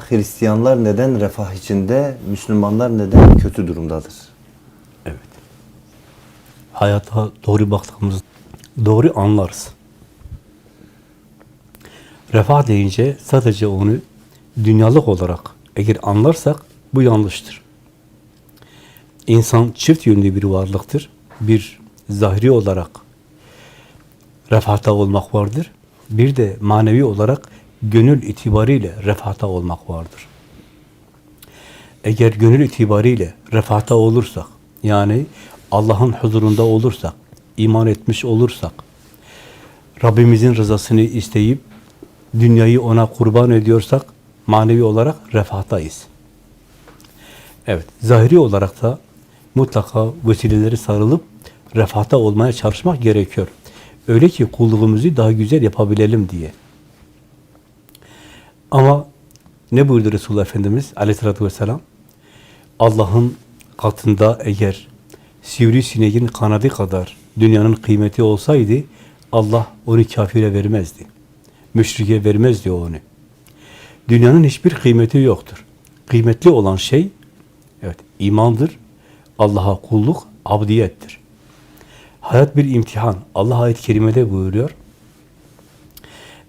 Hristiyanlar neden refah içinde, Müslümanlar neden kötü durumdadır? Evet. Hayata doğru baktığımız doğru anlarız. Refah deyince sadece onu dünyalık olarak eğer anlarsak bu yanlıştır. İnsan çift yönlü bir varlıktır. Bir zahiri olarak refahta olmak vardır. Bir de manevi olarak gönül itibariyle refahta olmak vardır. Eğer gönül itibariyle refahta olursak, yani Allah'ın huzurunda olursak, iman etmiş olursak, Rabbimizin rızasını isteyip dünyayı ona kurban ediyorsak, manevi olarak refahtayız. Evet, zahiri olarak da mutlaka vesileleri sarılıp refahta olmaya çalışmak gerekiyor. Öyle ki kulluğumuzu daha güzel yapabilelim diye. Ama ne buyurdu Resulullah Efendimiz aleyhissalatü vesselam? Allah'ın katında eğer sivrisineğin kanadı kadar dünyanın kıymeti olsaydı Allah onu kafire vermezdi. Müşrike vermezdi onu. Dünyanın hiçbir kıymeti yoktur. Kıymetli olan şey evet imandır. Allah'a kulluk abdiyettir. Hayat bir imtihan. Allah ayet-i kerimede buyuruyor.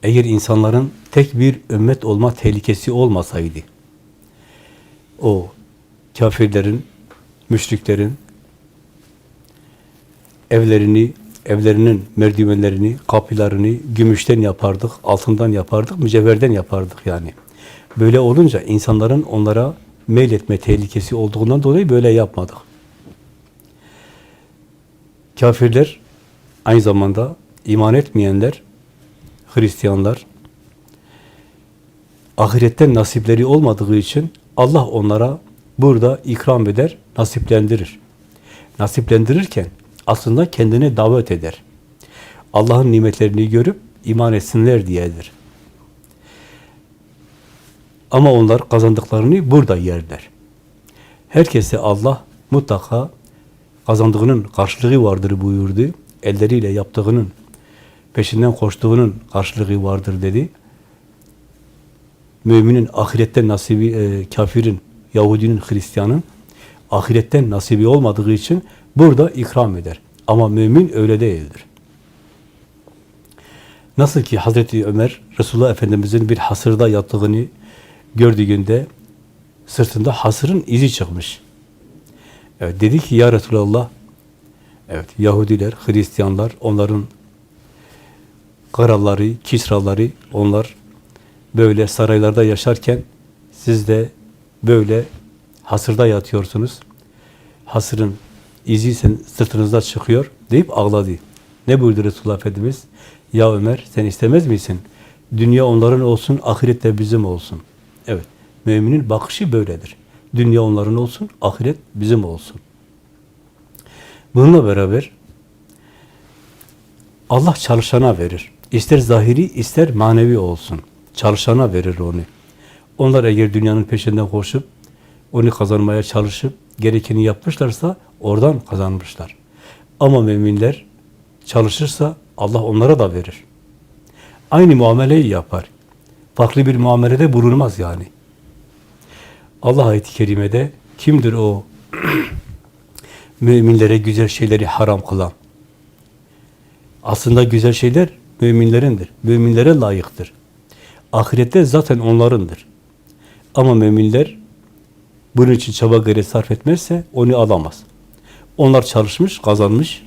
Eğer insanların tek bir ümmet olma tehlikesi olmasaydı, o kafirlerin, müşriklerin evlerini, evlerinin merdivenlerini, kapılarını gümüşten yapardık, altından yapardık, mücevherden yapardık yani. Böyle olunca insanların onlara meyletme tehlikesi olduğundan dolayı böyle yapmadık. Kafirler aynı zamanda iman etmeyenler, Hristiyanlar ahiretten nasipleri olmadığı için Allah onlara burada ikram eder, nasiplendirir. Nasiplendirirken aslında kendine davet eder. Allah'ın nimetlerini görüp iman etsinler diyedir. Ama onlar kazandıklarını burada yerler. Herkese Allah mutlaka kazandığının karşılığı vardır buyurdu. Elleriyle yaptığının, peşinden koştuğunun karşılığı vardır dedi. Müminin ahiretten nasibi, e, kafirin, Yahudinin, Hristiyanın ahiretten nasibi olmadığı için burada ikram eder. Ama mümin öyle değildir. Nasıl ki Hazreti Ömer, Resulullah Efendimizin bir hasırda yattığını gördüğünde sırtında hasırın izi çıkmış. Evet, dedi ki ya Resulallah, evet Yahudiler, Hristiyanlar, onların kralları, kisraları, onlar böyle saraylarda yaşarken siz de böyle hasırda yatıyorsunuz. Hasırın izi sırtınızda çıkıyor deyip ağladı. Ne buyurdu Resulullah Efendimiz? Ya Ömer sen istemez misin? Dünya onların olsun, ahiret de bizim olsun. Evet, müminin bakışı böyledir. Dünya onların olsun, ahiret bizim olsun. Bununla beraber Allah çalışana verir. İster zahiri, ister manevi olsun. Çalışana verir onu. Onlar eğer dünyanın peşinden koşup, onu kazanmaya çalışıp, gerekeni yapmışlarsa oradan kazanmışlar. Ama müminler çalışırsa Allah onlara da verir. Aynı muameleyi yapar. Farklı bir muamelede bulunmaz yani. Allah ayet-i kerimede kimdir o müminlere güzel şeyleri haram kılan? Aslında güzel şeyler müminlerindir. Müminlere layıktır. Ahirette zaten onlarındır. Ama müminler bunun için çaba gayret sarf etmezse onu alamaz. Onlar çalışmış, kazanmış,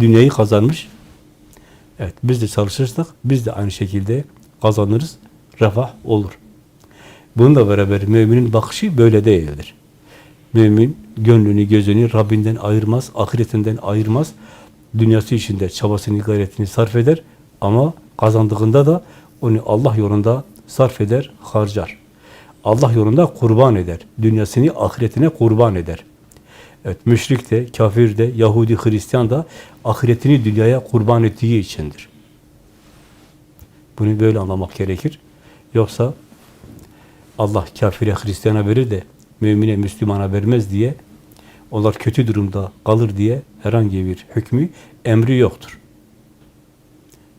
dünyayı kazanmış. Evet, biz de çalışırsak biz de aynı şekilde kazanırız, refah olur. Bununla beraber müminin bakışı böyle değildir. Mümin gönlünü, gözünü Rabbinden ayırmaz, ahiretinden ayırmaz. Dünyası içinde çabasını, gayretini sarf eder ama kazandığında da onu Allah yolunda sarf eder, harcar. Allah yolunda kurban eder. Dünyasını ahiretine kurban eder. Evet, müşrik de, kafir de, Yahudi, Hristiyan da ahiretini dünyaya kurban ettiği içindir. Bunu böyle anlamak gerekir. Yoksa Allah kafire, Hristiyana verir de mümine, Müslümana vermez diye onlar kötü durumda kalır diye herhangi bir hükmü, emri yoktur.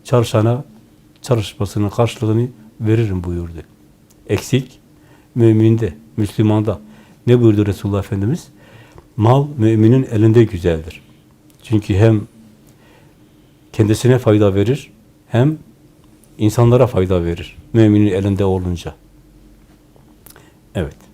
Çalışana çalışmasının karşılığını veririm buyurdu. Eksik Müminde, Müslümanda. Ne buyurdu Resulullah Efendimiz? Mal müminin elinde güzeldir. Çünkü hem kendisine fayda verir, hem insanlara fayda verir. Müminin elinde olunca. Evet.